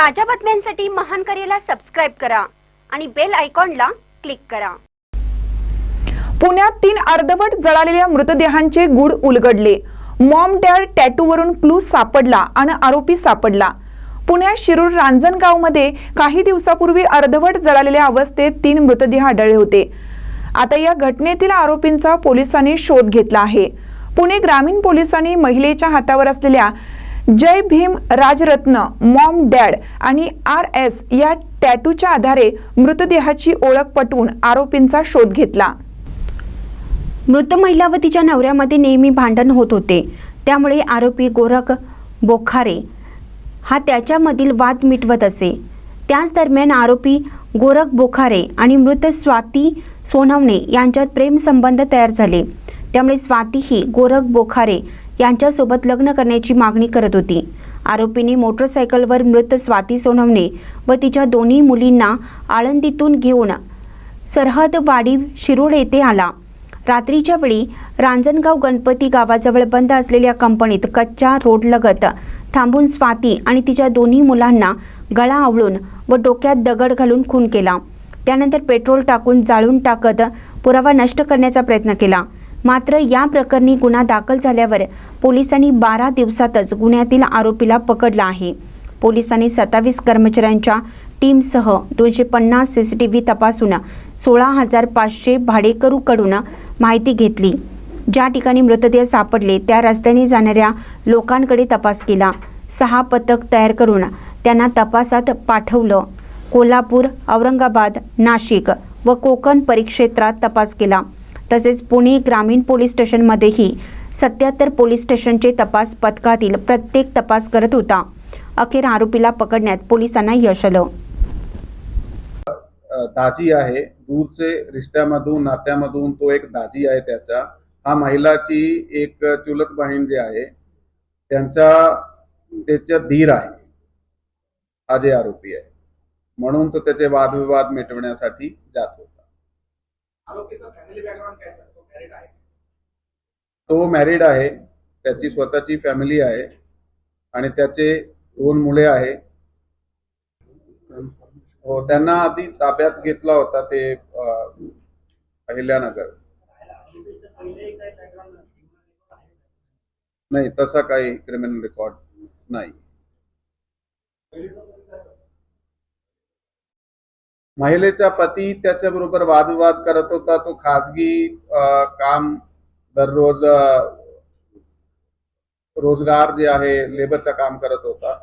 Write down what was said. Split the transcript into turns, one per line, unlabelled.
ताज्या बातम्यांसाठी महान करेला सबस्क्राईब करा आणि बेल आयकॉनला क्लिक करा.
पुण्यात तीन अर्धवट जळालेल्या मृतदेहांचे गुड उलगडले. मॉम डॅड टॅटूवरून क्लू सापडला आणि आरोपी सापडला. पुण्यात शिरूर रांजणगावमध्ये काही दिवसापूर्वी अर्धवट जळालेल्या अवस्थेत तीन मृतदेह आढळले होते. आता या घटनेतील आरोपींचा पोलिसांनी शोध घेतला आहे. पुणे ग्रामीण पोलिसांनी महिलेच्या हातावर असलेल्या जय भीम राजरत्न मॉम डॅड आणि आर एस या टॅटूच्या आधारे मृतदेहाची ओळख पटवून आरोपींचा शोध घेतला.
मृत महिला व तिच्या नवऱ्यामध्ये नेहमी भांडण होत होते. त्यामुळे आरोपी गोरख बोखारे हा त्याच्यामधील वाद मिटवत असे. त्याच दरम्यान आरोपी गोरख बोखारे आणि मृत स्वाती सोनवणे यांच्यात प्रेमसंबंध तयार झाले. त्यामुळे स्वाती ही गोरख बोखारे यांच्यासोबत लग्न करण्याची मागणी करत होती. आरोपीने मोटरसायकलवर मृत स्वाती सोनवणे व तिच्या दोन्ही मुलींना आळंदीतून घेऊन सरहदवाडी शिरोळ येथे आला. रात्रीच्या वेळी रांजणगाव गणपती गावाजवळ बंद असलेल्या कंपनीत कच्च्या रोडलगत थांबून स्वाती आणि तिच्या दोन्ही मुलांना गळा आवळून व डोक्यात दगड घालून खून केला. त्यानंतर पेट्रोल टाकून जाळून टाकत पुरावा नष्ट करण्याचा प्रयत्न केला. मात्र या प्रकरणी गुन्हा दाखल झाल्यावर पोलिसांनी बारा दिवसातच गुन्ह्यातील आरोपीला पकडला आहे. पोलिसांनी सत्तावीस कर्मचाऱ्यांच्या टीमसह दोनशे पन्नास सी सी टी व्ही तपासून सोळा हजार पाचशे भाडेकरूकडून माहिती घेतली. ज्या ठिकाणी मृतदेह सापडले त्या रस्त्याने जाणाऱ्या लोकांकडे तपास केला. सहा पथक तयार करून त्यांना तपासात पाठवलं. कोल्हापूर औरंगाबाद नाशिक व कोकण परिक्षेत्रात तपास केला. तसेच पुणे ग्रामीण पोलीस स्टेशनमध्येही सत्याहत्तर पोलीस स्टेशनचे तपास पथकातील प्रत्येक तपास करत होता. अखेर आरोपीला पकडण्यात पोलिसांना यश आलं.
दाजी आहे. दूरचे रिश्त्यामधून नात्यामधून तो एक दाजी आहे त्याचा. हा महिलाची एक चुलत बहीण जे आहे त्यांचा त्याच्या धीर आहे. हा जे आरोपी आहे. म्हणून तो त्याचे वादविवाद मिटवण्यासाठी जात होता. तो मॅरिड आहे. त्याची स्वतःची फॅमिली आहे आणि त्याचे दोन मुले आहे. हो त्यांना आधी ताब्यात घेतला होता ते अहिल्यानगर. नाही तसा काही क्रिमिनल रेकॉर्ड नाही. महिलेचा पती त्याच्याबरोबर वादविवाद करत होता. तो खासगी काम दररोज रोजगार जे आहे लेबरचं काम करत होता.